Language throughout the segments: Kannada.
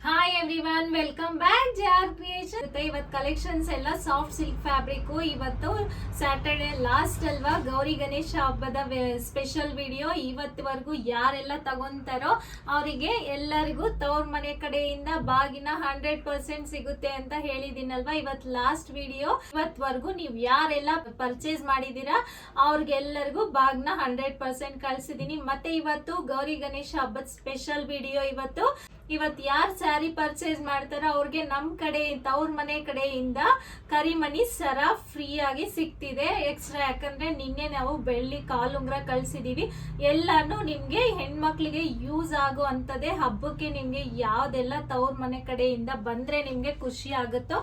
Hi everyone welcome back J R creation ಇವತ್ತು ಕಲೆಕ್ಷನ್ಸ್ ಎಲ್ಲ ಸಾಫ್ಟ್ ಸಿಲ್ಕ್ ಫ್ಯಾಬ್ರಿಕ್ ಇವತ್ತು ಸ್ಯಾಟರ್ಡೆ ಲಾಸ್ಟ್ ಅಲ್ವಾ? ಗೌರಿ ಗಣೇಶ ಹಬ್ಬದ ಸ್ಪೆಷಲ್ ವಿಡಿಯೋ ಇವತ್ತವರೆಗೂ ಯಾರೆಲ್ಲ ತಗೊಂತಾರೋ ಅವರಿಗೆ ಎಲ್ಲರಿಗೂ ತವ್ರ ಮನೆ ಕಡೆಯಿಂದ ಬಾಗಿನ ಹಂಡ್ರೆಡ್ ಪರ್ಸೆಂಟ್ ಸಿಗುತ್ತೆ ಅಂತ ಹೇಳಿದಿನಲ್ವಾ ಇವತ್ತು ಲಾಸ್ಟ್ ವಿಡಿಯೋ ಇವತ್ವರೆಗೂ ನೀವು ಯಾರೆಲ್ಲ ಪರ್ಚೇಸ್ ಮಾಡಿದೀರಾ ಅವ್ರಿಗೆಲ್ಲರಿಗೂ ಬಾಗ್ನ ಹಂಡ್ರೆಡ್ ಪರ್ಸೆಂಟ್ ಕಳ್ಸಿದೀನಿ ಮತ್ತೆ ಇವತ್ತು ಗೌರಿ ಗಣೇಶ ಹಬ್ಬದ ಸ್ಪೆಷಲ್ ವಿಡಿಯೋ ಇವತ್ತು. ಇವತ್ತು ಯಾರು ಸ್ಯಾರಿ ಪರ್ಚೇಸ್ ಮಾಡ್ತಾರೋ ಅವ್ರಿಗೆ ನಮ್ಮ ಕಡೆ ತವ್ರ ಮನೆ ಕಡೆಯಿಂದ ಕರಿಮಣಿ ಸರ ಫ್ರೀ ಆಗಿ ಸಿಗ್ತಿದೆ. ಎಕ್ಸ್ಟ್ರಾ ಯಾಕಂದ್ರೆ ನಿನ್ನೆ ನಾವು ಬೆಳ್ಳಿ ಕಾಲುಂಗ್ರ ಕಳ್ಸಿದೀವಿ. ಎಲ್ಲಾನು ನಿಮಗೆ ಹೆಣ್ಮಕ್ಳಿಗೆ ಯೂಸ್ ಆಗೋ ಅಂತದೇ ಹಬ್ಬಕ್ಕೆ ನಿಮಗೆ ಯಾವುದೆಲ್ಲ ತವ್ರ ಮನೆ ಕಡೆಯಿಂದ ಬಂದ್ರೆ ನಿಮಗೆ ಖುಷಿ ಆಗುತ್ತೋ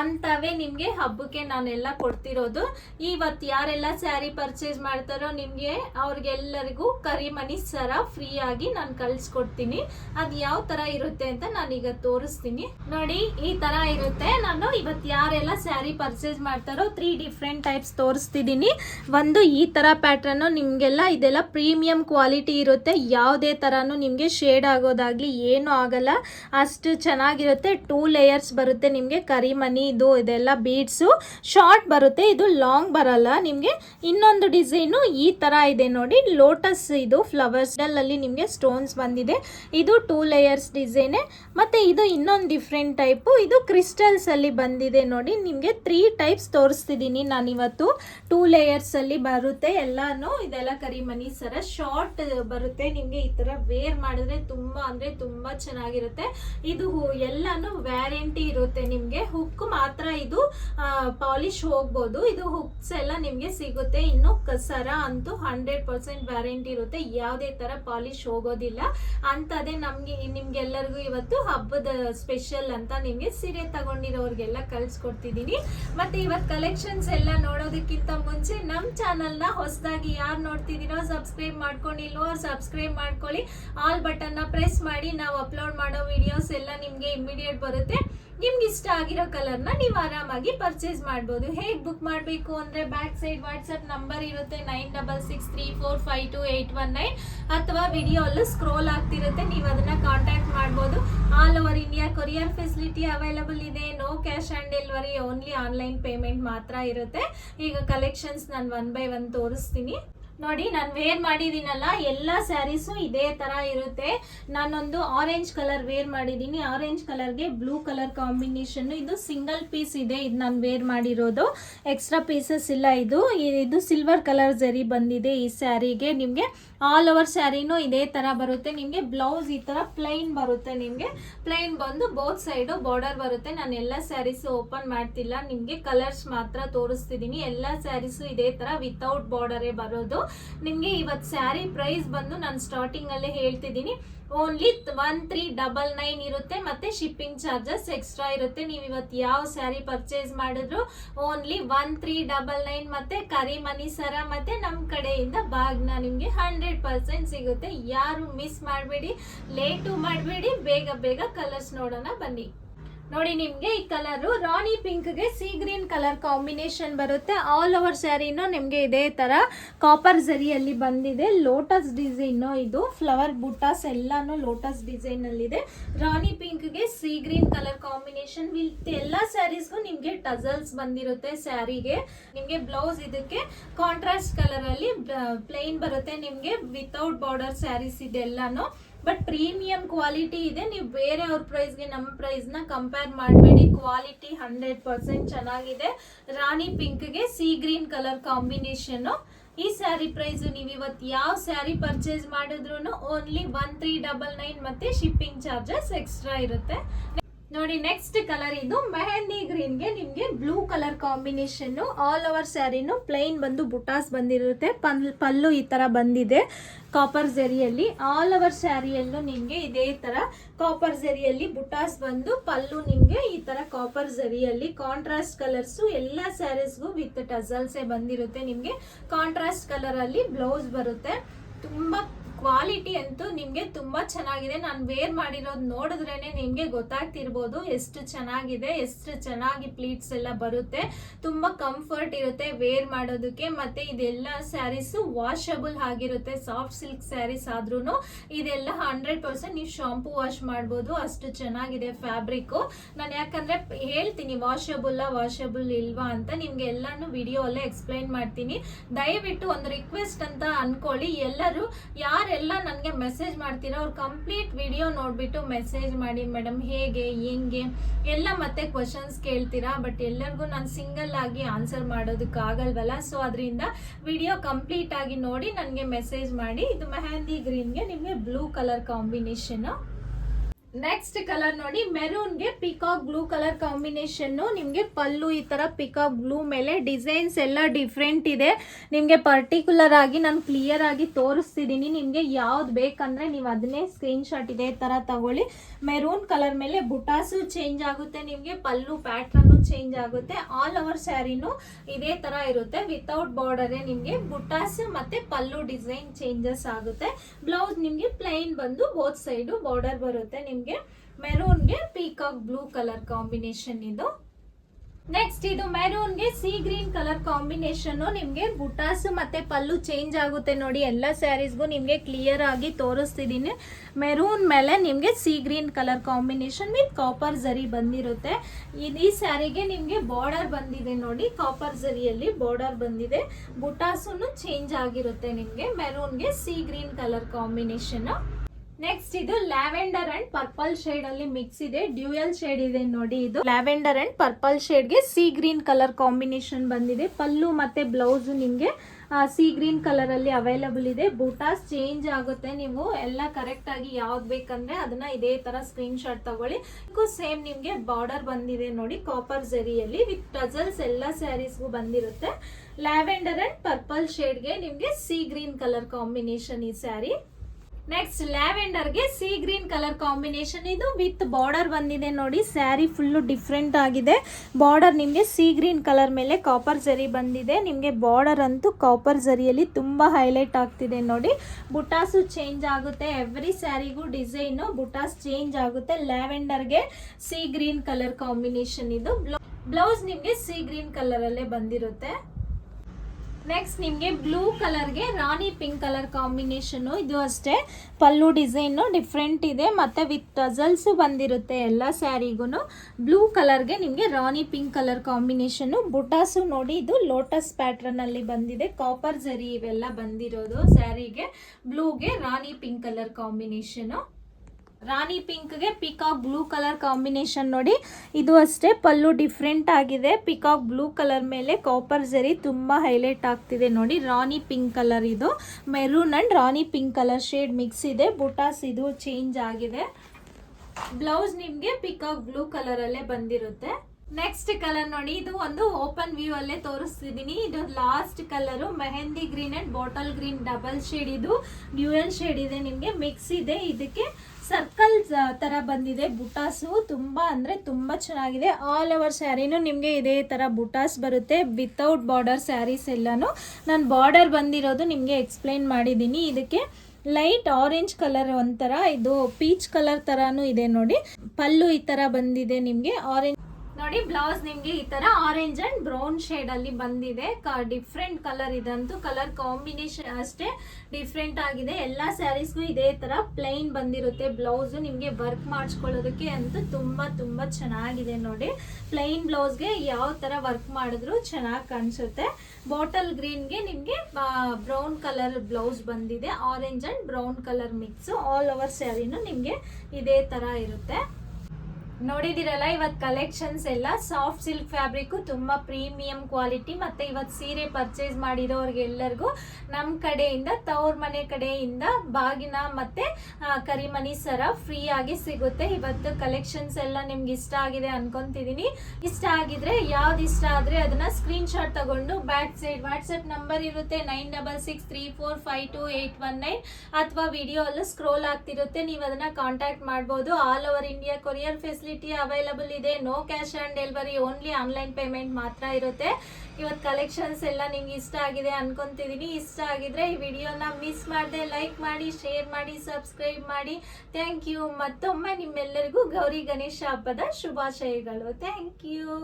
ಅಂತವೇ ನಿಮಗೆ ಹಬ್ಬಕ್ಕೆ ನಾನೆಲ್ಲ ಕೊಡ್ತಿರೋದು. ಇವತ್ತು ಯಾರೆಲ್ಲ ಸ್ಯಾರಿ ಪರ್ಚೇಸ್ ಮಾಡ್ತಾರೋ ನಿಮಗೆ ಅವ್ರಿಗೆಲ್ಲರಿಗೂ ಕರಿಮಣಿ ಸರ ಫ್ರೀಯಾಗಿ ನಾನು ಕಳಿಸ್ಕೊಡ್ತೀನಿ. ಅದು ಯಾವ ತರ ಇರುತ್ತೆ ಅಂತ ನಾನೀಗ ತೋರಿಸ್ತೀನಿ. ನೋಡಿ, ಈ ತರ ಇರುತ್ತೆ. ನಾನು ಇವತ್ತು ಯಾರೆಲ್ಲ ಸ್ಯಾರಿ ಪರ್ಚೇಸ್ ಮಾಡ್ತಾರೋ ತ್ರೀ ಡಿಫ್ರೆಂಟ್ ಟೈಪ್ಸ್ ತೋರಿಸ್ತಿದ್ದೀನಿ. ಒಂದು ಈ ತರ ಪ್ಯಾಟ್ರನ್ನು ನಿಮ್ಗೆಲ್ಲ ಇದೆಲ್ಲ ಪ್ರೀಮಿಯಂ ಕ್ವಾಲಿಟಿ ಇರುತ್ತೆ. ಯಾವುದೇ ತರನು ನಿಮ್ಗೆ ಶೇಡ್ ಆಗೋದಾಗ್ಲಿ ಏನು ಆಗಲ್ಲ. ಅಷ್ಟು ಚೆನ್ನಾಗಿರುತ್ತೆ. ಟೂ ಲೇಯರ್ಸ್ ಬರುತ್ತೆ ನಿಮ್ಗೆ ಕರಿಮನಿ ಇದು, ಇದೆಲ್ಲ ಬೀಡ್ಸು ಶಾರ್ಟ್ ಬರುತ್ತೆ, ಇದು ಲಾಂಗ್ ಬರಲ್ಲ. ನಿಮ್ಗೆ ಇನ್ನೊಂದು ಡಿಸೈನು ಈ ತರ ಇದೆ ನೋಡಿ. ಲೋಟಸ್ ಇದು ಫ್ಲವರ್ಸ್ ಅಲ್ಲಿ ನಿಮ್ಗೆ ಸ್ಟೋನ್ಸ್ ಬಂದಿದೆ. ಇದು ಟೂ ಲೇಯರ್ಸ್ ಡಿಸೈನ್ ಮತ್ತೆ ಇದು ಇನ್ನೊಂದು ಡಿಫ್ರೆಂಟ್ ಟೈಪು. ಇದು ಕ್ರಿಸ್ಟಲ್ಸಲ್ಲಿ ಬಂದಿದೆ ನೋಡಿ, ನಿಮಗೆ ತ್ರೀ ಟೈಪ್ಸ್ ತೋರಿಸ್ತಿದ್ದೀನಿ ನಾನು ಇವತ್ತು. ಟೂ ಲೇಯರ್ಸ್ ಅಲ್ಲಿ ಬರುತ್ತೆ ಎಲ್ಲಾನು, ಇದೆಲ್ಲ ಕರಿಮನಿ ಸರ. ಶಾರ್ಟ್ ಬರುತ್ತೆ, ನಿಮಗೆ ಈ ತರ ವೇರ್ ಮಾಡಿದ್ರೆ ತುಂಬಾ, ಅಂದ್ರೆ ತುಂಬಾ ಚೆನ್ನಾಗಿರುತ್ತೆ. ಇದು ಎಲ್ಲಾನು ವ್ಯಾರಂಟಿ ಇರುತ್ತೆ ನಿಮಗೆ. ಹುಕ್ ಮಾತ್ರ ಇದು ಪಾಲಿಶ್ ಹೋಗ್ಬೋದು. ಇದು ಹುಕ್ಸ್ ಎಲ್ಲ ನಿಮಗೆ ಸಿಗುತ್ತೆ. ಇನ್ನು ಸರ ಅಂತೂ ಹಂಡ್ರೆಡ್ ಪರ್ಸೆಂಟ್ ವ್ಯಾರಂಟಿ ಇರುತ್ತೆ. ಯಾವುದೇ ತರ ಪಾಲಿಶ್ ಹೋಗೋದಿಲ್ಲ. ಅಂತದೇ ನಮ್ಗೆ ನಿಮ್ಗೆಲ್ಲರಿಗೂ ಇವತ್ತು ಹಬ್ಬದ ಸ್ಪೆಷಲ್ ಅಂತ ನಿಮಗೆ ಸೀರೆ ತಗೊಂಡಿರೋರಿಗೆಲ್ಲ ಕಳ್ಸಿಕೊಡ್ತಿದ್ದೀನಿ. ಮತ್ತೆ ಇವತ್ತು ಕಲೆಕ್ಷನ್ಸ್ ಎಲ್ಲ ನೋಡೋದಕ್ಕಿಂತ ಮುಂಚೆ ನಮ್ಮ ಚಾನಲ್ನ ಹೊಸದಾಗಿ ಯಾರು ನೋಡ್ತಿದ್ದೀರೋ ಸಬ್ಸ್ಕ್ರೈಬ್ ಮಾಡ್ಕೊಂಡಿಲ್ವೋ ಸಬ್ಸ್ಕ್ರೈಬ್ ಮಾಡ್ಕೊಳ್ಳಿ. ಆಲ್ ಬಟನ್ನ ಪ್ರೆಸ್ ಮಾಡಿ ನಾವು ಅಪ್ಲೋಡ್ ಮಾಡೋ ವಿಡಿಯೋಸ್ ಎಲ್ಲ ನಿಮಗೆ ಇಮಿಡಿಯೇಟ್ ಬರುತ್ತೆ. ನಿಮ್ಗೆ ಇಷ್ಟ ಆಗಿರೋ ಕಲರ್ನ ನೀವು ಆರಾಮಾಗಿ ಪರ್ಚೇಸ್ ಮಾಡ್ಬೋದು. ಹೇಗೆ ಬುಕ್ ಮಾಡಬೇಕು ಅಂದ್ರೆ ಬ್ಯಾಕ್ ಸೈಡ್ ವಾಟ್ಸಪ್ ನಂಬರ್ ಇರುತ್ತೆ nine double six three four five two eight one nine ಅಥವಾ ವಿಡಿಯೋ ಅಲ್ಲೂ ಸ್ಕ್ರೋಲ್ ಆಗ್ತಿರುತ್ತೆ, ನೀವು ಅದನ್ನ ಕಾಂಟ್ಯಾಕ್ಟ್ ಮಾಡ್ಬೋದು. All over India courier facility available ಇದೆ. No cash and delivery only online payment ಮಾತ್ರ ಇರುತ್ತೆ. ಈಗ ಕಲೆಕ್ಷನ್ಸ್ ನಾನು ಒನ್ ಬೈ ಒನ್ ತೋರಿಸ್ತೀನಿ. ನೋಡಿ, ನಾನು ವೇರ್ ಮಾಡಿದ್ದೀನಲ್ಲ ಎಲ್ಲ ಸ್ಯಾರೀಸು ಇದೇ ತರ ಇರುತ್ತೆ. ನಾನೊಂದು ಆರೆಂಜ್ ಕಲರ್ ವೇರ್ ಮಾಡಿದ್ದೀನಿ ಆರೆಂಜ್ ಕಲರ್ಗೆ ಬ್ಲೂ ಕಲರ್ ಕಾಂಬಿನೇಷನ್ ಇದು ಸಿಂಗಲ್ ಪೀಸ್ ಇದೆ. ಇದು ನಾನು ವೇರ್ ಮಾಡಿರೋದು. ಎಕ್ಸ್ಟ್ರಾ ಪೀಸಸ್ ಇಲ್ಲ ಇದು. ಇದು ಸಿಲ್ವರ್ ಕಲರ್ ಜರಿ ಬಂದಿದೆ ಈ ಸ್ಯಾರಿಗೆ ನಿಮಗೆ ಆಲ್ ಓವರ್ ಸ್ಯಾರಿನೂ ಇದೇ ತರ ಬರುತ್ತೆ. ನಿಮಗೆ ಬ್ಲೌಸ್ ಈ ತರ ಪ್ಲೈನ್ ಬರುತ್ತೆ ನಿಮಗೆ. ಪ್ಲೈನ್ ಬಂದು ಬೋತ್ ಸೈಡು ಬಾರ್ಡರ್ ಬರುತ್ತೆ. ನಾನು ಎಲ್ಲ ಸ್ಯಾರೀಸು ಓಪನ್ ಮಾಡ್ತಿಲ್ಲ. ನಿಮಗೆ ಕಲರ್ಸ್ ಮಾತ್ರ ತೋರಿಸ್ತಿದ್ದೀನಿ ಎಲ್ಲ ಸ್ಯಾರೀಸು ಇದೇ ತರ ವಿತೌಟ್ ಬಾರ್ಡರೇ ಬರೋದು. ನಿಮಗೆ ಇವತ್ತು ಸ್ಯಾರಿ ಪ್ರೈಸ್ ಬಂದು ನಾನು ಸ್ಟಾರ್ಟಿಂಗ್ ಅಲ್ಲೇ ಹೇಳ್ತಿದ್ದೀನಿ only one three double nine ಇರುತ್ತೆ, ಮತ್ತೆ ಶಿಪ್ಪಿಂಗ್ ಚಾರ್ಜಸ್ ಎಕ್ಸ್ಟ್ರಾ ಇರುತ್ತೆ. ನೀವು ಇವತ್ತು ಯಾವ ಸ್ಯಾರಿ ಪರ್ಚೇಸ್ ಮಾಡಿದ್ರು only one three double nine ಮತ್ತೆ ಕರಿಮನಿ ಸರ ಮತ್ತೆ ನಮ್ಮ ಕಡೆಯಿಂದ ಬಾಗ್ನ ನಿಮಗೆ ಹಂಡ್ರೆಡ್ ಪರ್ಸೆಂಟ್ ಸಿಗುತ್ತೆ. ಯಾರು ಮಿಸ್ ಮಾಡಬೇಡಿ ಲೇಟು ಮಾಡಬೇಡಿ, ಬೇಗ ಬೇಗ ಕಲರ್ಸ್ ನೋಡೋಣ ಬನ್ನಿ. ನೋಡಿ, ನಿಮ್ಗೆ ಈ ಕಲರ್ ರಾಣಿ ಪಿಂಕ್ಗೆ ಸಿ ಗ್ರೀನ್ ಕಲರ್ ಕಾಂಬಿನೇಷನ್ ಬರುತ್ತೆ. ಆಲ್ ಓವರ್ ಸ್ಯಾರಿನೂ ನಿಮ್ಗೆ ಇದೇ ತರ ಕಾಪರ್ ಜರಿಯಲ್ಲಿ ಬಂದಿದೆ. ಲೋಟಸ್ ಡಿಸೈನ್ ಇದು. ಫ್ಲವರ್ ಬುಟಾಸ್ ಎಲ್ಲಾನು ಲೋಟಸ್ ಡಿಸೈನ್ ಅಲ್ಲಿ ಇದೆ ರಾಣಿ ಪಿಂಕ್ಗೆ sea green colour combination with ಎಲ್ಲ ಸ್ಯಾರೀಸ್ಗೂ ನಿಮ್ಗೆ ಟಜಲ್ಸ್ ಬಂದಿರುತ್ತೆ ಸ್ಯಾರಿಗೆ. ನಿಮ್ಗೆ ಬ್ಲೌಸ್ ಇದಕ್ಕೆ ಕಾಂಟ್ರಾಸ್ಟ್ ಕಲರ್ ಅಲ್ಲಿ ಪ್ಲೈನ್ ಬರುತ್ತೆ. ನಿಮ್ಗೆ ವಿತೌಟ್ ಬಾರ್ಡರ್ ಸ್ಯಾರೀಸ್ ಇದೆಲ್ಲಾನು. ಬಟ್ ಪ್ರೀಮಿಯಂ ಕ್ವಾಲಿಟಿ ಇದೆ, ನೀವು ಬೇರೆ ಅವ್ರ ಪ್ರೈಸ್ಗೆ ನಮ್ಮ ಪ್ರೈಸ್ನ ಕಂಪೇರ್ ಮಾಡಬೇಡಿ. ಕ್ವಾಲಿಟಿ ಹಂಡ್ರೆಡ್ ಪರ್ಸೆಂಟ್ ಚೆನ್ನಾಗಿದೆ. ರಾಣಿ ಪಿಂಕ್ಗೆ ಸಿ ಗ್ರೀನ್ ಕಲರ್ ಕಾಂಬಿನೇಷನ್ನು ಈ ಸ್ಯಾರಿ ಪ್ರೈಸ್ ನೀವು ಇವತ್ತು ಯಾವ ಸ್ಯಾರಿ ಪರ್ಚೇಸ್ ಮಾಡಿದ್ರು only one three double nine ಮತ್ತೆ ಶಿಪ್ಪಿಂಗ್ ಚಾರ್ಜಸ್ ಎಕ್ಸ್ಟ್ರಾ ಇರುತ್ತೆ. ನೋಡಿ ನೆಕ್ಸ್ಟ್ ಕಲರ್ ಇದು, ಮೆಹಂದಿ ಗ್ರೀನ್ಗೆ ನಿಮಗೆ blue colour combination all over ಸ್ಯಾರಿನು plain ಬಂದು ಬುಟಾಸ್ ಬಂದಿರುತ್ತೆ. ಪಲ್, ಪಲ್ಲು ಈ ತರ ಬಂದಿದೆ. ಕಾಪರ್ ಜರಿಯಲ್ಲಿ ಆಲ್ ಓವರ್ ಸ್ಯಾರಿಯಲ್ಲೂ ನಿಮಗೆ ಇದೇ ತರ ಕಾಪರ್ ಜರಿಯಲ್ಲಿ ಬುಟಾಸ್ ಬಂದು, ಪಲ್ಲು ನಿಮಗೆ ಈ ತರ ಕಾಪರ್ ಜರಿಯಲ್ಲಿ ಕಾಂಟ್ರಾಸ್ಟ್ ಕಲರ್ಸು ಎಲ್ಲ ಸ್ಯಾರೀಸ್ಗೂ ವಿತ್ ಟಸಲ್ಸೇ ಬಂದಿರುತ್ತೆ ನಿಮಗೆ. ಕಾಂಟ್ರಾಸ್ಟ್ ಕಲರ್ ಅಲ್ಲಿ ಬ್ಲೌಸ್ ಬರುತ್ತೆ. ತುಂಬಾ ಕ್ವಾಲಿಟಿ ಅಂತೂ ನಿಮಗೆ ತುಂಬಾ ಚೆನ್ನಾಗಿದೆ. ನಾನು ವೇರ್ ಮಾಡಿರೋದು ನೋಡಿದ್ರೇನೆ ನಿಮಗೆ ಗೊತ್ತಾಗ್ತಿರ್ಬೋದು ಎಷ್ಟು ಚೆನ್ನಾಗಿದೆ, ಎಷ್ಟು ಚೆನ್ನಾಗಿ ಪ್ಲೀಟ್ಸ್ ಎಲ್ಲ ಬರುತ್ತೆ. ತುಂಬಾ ಕಂಫರ್ಟ್ ಇರುತ್ತೆ ವೇರ್ ಮಾಡೋದಕ್ಕೆ. ಮತ್ತೆ ಇದೆಲ್ಲ ಸ್ಯಾರೀಸ್ ವಾಷಬಲ್ ಆಗಿರುತ್ತೆ. ಸಾಫ್ಟ್ ಸಿಲ್ಕ್ ಸ್ಯಾರೀಸ್ ಆದ್ರೂ ಇದೆಲ್ಲ ಹಂಡ್ರೆಡ್ ಪರ್ಸೆಂಟ್ ನೀವು ಶಾಂಪೂ ವಾಶ್ ಮಾಡ್ಬೋದು. ಅಷ್ಟು ಚೆನ್ನಾಗಿದೆ ಫ್ಯಾಬ್ರಿಕ್ ನಾನು ಯಾಕಂದ್ರೆ ಹೇಳ್ತೀನಿ ವಾಷಬಲ್ ವಾಷಬಲ್ ಇಲ್ವಾ ಅಂತ ನಿಮಗೆ ಎಲ್ಲಾನು ವಿಡಿಯೋ ಅಲ್ಲೇ ಎಕ್ಸ್ಪ್ಲೈನ್ ಮಾಡ್ತೀನಿ. ದಯವಿಟ್ಟು ಒಂದು ರಿಕ್ವೆಸ್ಟ್ ಅಂತ ಅನ್ಕೊಳ್ಳಿ. ಎಲ್ಲರೂ ಯಾರೆಲ್ಲ ನನಗೆ ಮೆಸೇಜ್ ಮಾಡ್ತೀರಾ? ಅವ್ರು ಕಂಪ್ಲೀಟ್ ವಿಡಿಯೋ ನೋಡಿಬಿಟ್ಟು ಮೆಸೇಜ್ ಮಾಡಿ ಮೇಡಮ್ ಹೇಗೆ, ಹೆಂಗೆ? ಎಲ್ಲ ಮತ್ತೆ ಕ್ವಶನ್ಸ್ ಕೇಳ್ತೀರಾ? ಬಟ್ ಎಲ್ಲರಿಗೂ ನಾನು ಸಿಂಗಲ್ ಆಗಿ ಆನ್ಸರ್ ಮಾಡೋದಕ್ಕಾಗಲ್ವಲ್ಲ ಸೊ ಅದರಿಂದ ವಿಡಿಯೋ ಕಂಪ್ಲೀಟ್ ಆಗಿ ನೋಡಿ ನನಗೆ ಮೆಸೇಜ್ ಮಾಡಿ. ಇದು ಮೆಹಂದಿ ಗ್ರೀನ್ಗೆ ನಿಮಗೆ blue colour combination next colour ನೋಡಿ ಮೆರೂನ್ಗೆ ಪಿಕಾಕ್ ಬ್ಲೂ ಕಲರ್ ಕಾಂಬಿನೇಷನ್ ನಿಮಗೆ ಪಲ್ಲು ಈ ತರ ಪಿಕಾಕ್ ಬ್ಲೂ ಮೇಲೆ ಡಿಸೈನ್ಸ್ ಎಲ್ಲ ಡಿಫ್ರೆಂಟ್ ಇದೆ. ನಿಮಗೆ ಪರ್ಟಿಕ್ಯುಲರ್ ಆಗಿ ನಾನು ಕ್ಲಿಯರ್ ಆಗಿ ತೋರಿಸ್ತಿದ್ದೀನಿ ನಿಮಗೆ ಯಾವ್ದು ಬೇಕಂದ್ರೆ ನೀವು ಅದನ್ನೇ ಸ್ಕ್ರೀನ್ ಶಾಟ್ ಇದೇ ತರ ತಗೊಳ್ಳಿ. ಮೆರೂನ್ ಕಲರ್ ಮೇಲೆ ಬುಟಾಸು ಚೇಂಜ್ ಆಗುತ್ತೆ. ನಿಮಗೆ ಪಲ್ಲು ಪ್ಯಾಟ್ರನ್ ಚೇಂಜ್ ಆಗುತ್ತೆ. ಆಲ್ ಓವರ್ ಸ್ಯಾರಿನೂ ಇದೇ ತರ ಇರುತ್ತೆ. ವಿತೌಟ್ ಬಾರ್ಡರೇ ನಿಮಗೆ ಬುಟಾಸ್ ಮತ್ತೆ ಪಲ್ಲು ಡಿಸೈನ್ ಚೇಂಜಸ್ ಆಗುತ್ತೆ. ಬ್ಲೌಸ್ ನಿಮಗೆ ಪ್ಲೈನ್ ಬಂದು ಬೋತ್ ಸೈಡು ಬಾರ್ಡರ್ ಬರುತ್ತೆ. ನಿಮಗೆ ಮೆರೂನ್ಗೆ ಪೀಕಾಕ್ ಬ್ಲೂ ಕಲರ್ ಕಾಂಬಿನೇಷನ್ ಇದು. ನೆಕ್ಸ್ಟ್ ಇದು ಮೆರೂನ್ಗೆ ಸಿ ಗ್ರೀನ್ ಕಲರ್ ಕಾಂಬಿನೇಷನ್ ನಿಮಗೆ ಬುಟಾಸ್ ಮತ್ತೆ ಪಲ್ಲು ಚೇಂಜ್ ಆಗುತ್ತೆ ನೋಡಿ. ಎಲ್ಲ ಸ್ಯಾರೀಸ್ಗೂ ನಿಮಗೆ ಕ್ಲಿಯರ್ ಆಗಿ ತೋರಿಸ್ತಿದ್ದೀನಿ ಮೆರೂನ್ ಮೇಲೆ ನಿಮಗೆ sea green colour combination with copper zari ಬಂದಿರುತ್ತೆ. ಈ ಸ್ಯಾರಿಗೆ ನಿಮಗೆ ಬಾರ್ಡರ್ ಬಂದಿದೆ ನೋಡಿ. ಕಾಪರ್ ಜರಿಯಲ್ಲಿ ಬಾರ್ಡರ್ ಬಂದಿದೆ. ಬುಟಾಸು ಚೇಂಜ್ ಆಗಿರುತ್ತೆ ನಿಮಗೆ. ಮೆರೂನ್ಗೆ sea green colour combination next ಇದು ಲ್ಯಾವೆಂಡರ್ ಅಂಡ್ ಪರ್ಪಲ್ ಶೇಡ್ ಅಲ್ಲಿ ಮಿಕ್ಸ್ ಇದೆ. ಡ್ಯೂಯಲ್ ಶೇಡ್ ಇದೆ ನೋಡಿ ಇದು. ಲ್ಯಾವೆಂಡರ್ ಅಂಡ್ ಪರ್ಪಲ್ ಶೇಡ್ಗೆ ಸಿ ಗ್ರೀನ್ ಕಲರ್ ಕಾಂಬಿನೇಷನ್ ಬಂದಿದೆ. ಪಲ್ಲು ಮತ್ತೆ ಬ್ಲೌಸ್ ನಿಮಗೆ ಸಿ ಗ್ರೀನ್ ಕಲರ್ ಅಲ್ಲಿ ಅವೈಲಬಲ್ ಇದೆ. ಬೂಟಾಸ್ ಚೇಂಜ್ ಆಗುತ್ತೆ ನೀವು. ಎಲ್ಲ ಕರೆಕ್ಟ್ ಆಗಿ ಯಾವ್ದು ಬೇಕಂದ್ರೆ ಅದನ್ನ ಇದೇ ತರ ಸ್ಕ್ರೀನ್ ಶಾಟ್ ತಗೊಳ್ಳಿ. ಸೇಮ್ ನಿಮ್ಗೆ ಬಾರ್ಡರ್ ಬಂದಿದೆ ನೋಡಿ. ಕಾಪರ್ ಜರಿಯಲ್ಲಿ ವಿತ್ ಟಜಲ್ಸ್ ಎಲ್ಲ ಸ್ಯಾರೀಸ್ಗೂ ಬಂದಿರುತ್ತೆ. ಲ್ಯಾವೆಂಡರ್ ಅಂಡ್ ಪರ್ಪಲ್ ಶೇಡ್ಗೆ ನಿಮ್ಗೆ ಸಿ ಗ್ರೀನ್ ಕಲರ್ ಕಾಂಬಿನೇಷನ್ ಈ ಸ್ಯಾರಿ ನೆಕ್ಸ್ಟ್ ಲ್ಯಾವೆಂಡರ್ಗೆ ಸಿ ಗ್ರೀನ್ ಕಲರ್ ಕಾಂಬಿನೇಷನ್ ಇದು ವಿತ್ ಬಾರ್ಡರ್ ಬಂದಿದೆ ನೋಡಿ. ಸ್ಯಾರಿ ಫುಲ್ಲು ಡಿಫ್ರೆಂಟ್ ಆಗಿದೆ. ಬಾರ್ಡರ್ ನಿಮಗೆ ಸಿ ಗ್ರೀನ್ ಕಲರ್ ಮೇಲೆ ಕಾಪರ್ ಜರಿ ಬಂದಿದೆ. ನಿಮಗೆ ಬಾರ್ಡರ್ ಅಂತೂ ಕಾಪರ್ ಜರಿಯಲ್ಲಿ ತುಂಬ ಹೈಲೈಟ್ ಆಗ್ತಿದೆ ನೋಡಿ. ಬುಟಾಸು ಚೇಂಜ್ ಆಗುತ್ತೆ. ಎವ್ರಿ ಸ್ಯಾರಿಗೂ ಡಿಸೈನು ಬುಟಾಸ್ ಚೇಂಜ್ ಆಗುತ್ತೆ. ಲ್ಯಾವೆಂಡರ್ಗೆ ಸಿ ಗ್ರೀನ್ ಕಲರ್ ಕಾಂಬಿನೇಷನ್ ಇದು. ಬ್ಲೌಸ್ ನಿಮಗೆ ಸಿ ಗ್ರೀನ್ ಕಲರಲ್ಲೇ ಬಂದಿರುತ್ತೆ. ನೆಕ್ಸ್ಟ್ ನಿಮಗೆ ಬ್ಲೂ ಕಲರ್ಗೆ ರಾಣಿ ಪಿಂಕ್ ಕಲರ್ ಕಾಂಬಿನೇಷನ್ ಇದು ಅಷ್ಟೇ. ಪಲ್ಲು ಡಿಸೈನು ಡಿಫ್ರೆಂಟ್ ಇದೆ. ಮತ್ತೆ ವಿತ್ ಟಜಲ್ಸು ಬಂದಿರುತ್ತೆ ಎಲ್ಲ ಸ್ಯಾರಿಗೂ ಬ್ಲೂ ಕಲರ್ಗೆ ನಿಮಗೆ ರಾಣಿ ಪಿಂಕ್ ಕಲರ್ ಕಾಂಬಿನೇಷನ್ ಬುಟಾಸು ನೋಡಿ, ಇದು ಲೋಟಸ್ ಪ್ಯಾಟ್ರನಲ್ಲಿ ಬಂದಿದೆ. ಕಾಪರ್ ಜರಿ ಇವೆಲ್ಲ ಬಂದಿರೋದು ಸ್ಯಾರಿಗೆ. ಬ್ಲೂಗೆ rani pink colour combination rani ಪಿಂಕ್ಗೆ peacock blue colour combination ನೋಡಿ. ಇದು ಅಷ್ಟೇ, ಪಲ್ಲು ಡಿಫ್ರೆಂಟ್ ಆಗಿದೆ. ಪಿಕಾಕ್ ಬ್ಲೂ ಕಲರ್ ಮೇಲೆ ಕಾಪರ್ ಜರಿ ತುಂಬ ಹೈಲೈಟ್ ಆಗ್ತಿದೆ ನೋಡಿ. ರಾಣಿ ಪಿಂಕ್ ಕಲರ್ ಇದು. Maroon and rani pink colour shade mix ಇದೆ. ಬುಟಾಸ್ ಇದು ಚೇಂಜ್ ಆಗಿದೆ. ಬ್ಲೌಸ್ ನಿಮಗೆ ಪಿಕಾಕ್ ಬ್ಲೂ ಕಲರಲ್ಲೇ ಬಂದಿರುತ್ತೆ. ನೆಕ್ಸ್ಟ್ ಕಲರ್ ನೋಡಿ. ಇದು ಒಂದು ಓಪನ್ ವ್ಯೂ ಅಲ್ಲೇ ತೋರಿಸ್ತಿದ್ದೀನಿ ಇದು last colour mehndi green and bottle green double shade ಇದು. ಡ್ಯೂಯಲ್ ಶೇಡ್ ಇದೆ ನಿಮಗೆ. ಮಿಕ್ಸ್ ಇದೆ. ಇದಕ್ಕೆ ಸರ್ಕಲ್ ತರ ಬಂದಿದೆ. ಬುಟಾಸು ತುಂಬಾ ಅಂದ್ರೆ ತುಂಬಾ ಚೆನ್ನಾಗಿದೆ. ಆಲ್ ಓವರ್ ಸ್ಯಾರಿನು ನಿಮಗೆ ಇದೇ ತರ ಬುಟಾಸ್ ಬರುತ್ತೆ. ವಿತೌಟ್ ಬಾರ್ಡರ್ ಸ್ಯಾರೀಸ್ ಎಲ್ಲಾನು. ನಾನು ಬಾರ್ಡರ್ ಬಂದಿರೋದು ನಿಮಗೆ ಎಕ್ಸ್ಪ್ಲೈನ್ ಮಾಡಿದ್ದೀನಿ ಇದಕ್ಕೆ ಲೈಟ್ ಆರೆಂಜ್ ಕಲರ್ ಒಂಥರ, ಇದು ಪೀಚ್ ಕಲರ್ ತರಾನು ಇದೆ ನೋಡಿ. ಪಲ್ಲು ಈ ತರ ಬಂದಿದೆ ನಿಮಗೆ. ಆರೆಂಜ್ ನೋಡಿ, ಬ್ಲೌಸ್ ನಿಮ್ಗೆ ಈ ತರ ಆರೆಂಜ್ ಅಂಡ್ ಬ್ರೌನ್ ಶೇಡ್ ಅಲ್ಲಿ ಬಂದಿದೆ. ಡಿಫ್ರೆಂಟ್ ಕಲರ್ ಇದಂತೂ ಕಲರ್ ಕಾಂಬಿನೇಷನ್ ಅಷ್ಟೇ ಡಿಫ್ರೆಂಟ್ ಆಗಿದೆ. ಎಲ್ಲಾ ಸ್ಯಾರೀಸ್ಗೂ ಇದೇ ತರ ಪ್ಲೈನ್ ಬಂದಿರುತ್ತೆ. ಬ್ಲೌಸ್ ನಿಮ್ಗೆ ವರ್ಕ್ ಮಾಡಿಸ್ಕೊಳ್ಳೋದಕ್ಕೆ ಅಂತೂ ತುಂಬಾ ತುಂಬಾ ಚೆನ್ನಾಗಿದೆ ನೋಡಿ. ಪ್ಲೈನ್ ಬ್ಲೌಸ್ಗೆ ಯಾವ ತರ ವರ್ಕ್ ಮಾಡಿದ್ರು ಚೆನ್ನಾಗಿ ಕಾಣಿಸುತ್ತೆ. ಬಾಟಲ್ ಗ್ರೀನ್ಗೆ ನಿಮ್ಗೆ ಬ್ರೌನ್ ಕಲರ್ ಬ್ಲೌಸ್ ಬಂದಿದೆ. Orange and brown colour mix all over ಸ್ಯಾರಿನೂ ನಿಮ್ಗೆ ಇದೇ ತರ ಇರುತ್ತೆ. ನೋಡಿದಿರಲ್ಲ ಇವತ್ತು ಕಲೆಕ್ಷನ್ಸ್ ಎಲ್ಲ ಸಾಫ್ಟ್ ಸಿಲ್ಕ್ ಫ್ಯಾಬ್ರಿಕ್ ತುಂಬಾ ಪ್ರೀಮಿಯಂ ಕ್ವಾಲಿಟಿ ಮತ್ತೆ ಇವತ್ತು ಸೀರೆ ಪರ್ಚೇಸ್ ಮಾಡಿರೋರ್ಗೆಲ್ಲರಿಗೂ ನಮ್ಮ ಕಡೆಯಿಂದ, ತವ್ರ ಮನೆ ಕಡೆಯಿಂದ ಬಾಗಿನ ಮತ್ತೆ ಕರಿಮಣಿ ಸರ ಫ್ರೀ ಆಗಿ ಸಿಗುತ್ತೆ. ಇವತ್ತು ಕಲೆಕ್ಷನ್ಸ್ ಎಲ್ಲ ನಿಮ್ಗೆ ಇಷ್ಟ ಆಗಿದೆ ಅನ್ಕೊಂತಿದೀನಿ. ಇಷ್ಟ ಆಗಿದ್ರೆ, ಯಾವ್ದು ಇಷ್ಟ ಆದ್ರೆ ಅದನ್ನ ಸ್ಕ್ರೀನ್ ಶಾಟ್ ತಗೊಂಡು ಬ್ಯಾಕ್ ಸೈಡ್ ವಾಟ್ಸ್ಆಪ್ ನಂಬರ್ ಇರುತ್ತೆ nine double six three four five two eight one nine ಅಥವಾ ವಿಡಿಯೋ ಅಲ್ಲೂ ಸ್ಕ್ರೋಲ್ ಆಗ್ತಿರುತ್ತೆ. ನೀವು ಅದನ್ನ ಕಾಂಟ್ಯಾಕ್ಟ್ ಮಾಡ್ಬೋದು. All over India courier facility facility available ಇದೆ. No cash on delivery only online payment ಮಾತ್ರ ಇರುತ್ತೆ. ಇವತ್ತು ಕಲೆಕ್ಷನ್ಸ್ ಎಲ್ಲ ನಿಮ್ಗೆ ಇಷ್ಟ ಆಗಿದೆ ಅನ್ಕೊಂತಿದೀನಿ. ಇಷ್ಟ ಆಗಿದ್ರೆ ಈ ವಿಡಿಯೋನ ಮಿಸ್ ಮಾಡದೆ ಲೈಕ್ ಮಾಡಿ ಶೇರ್ ಮಾಡಿ ಸಬ್ಸ್ಕ್ರೈಬ್ ಮಾಡಿ. ಥ್ಯಾಂಕ್ ಯು ಮತ್ತೊಮ್ಮೆ ನಿಮ್ಮೆಲ್ಲರಿಗೂ ಗೌರಿ ಗಣೇಶ ಹಬ್ಬದ ಶುಭಾಶಯಗಳು. Thank you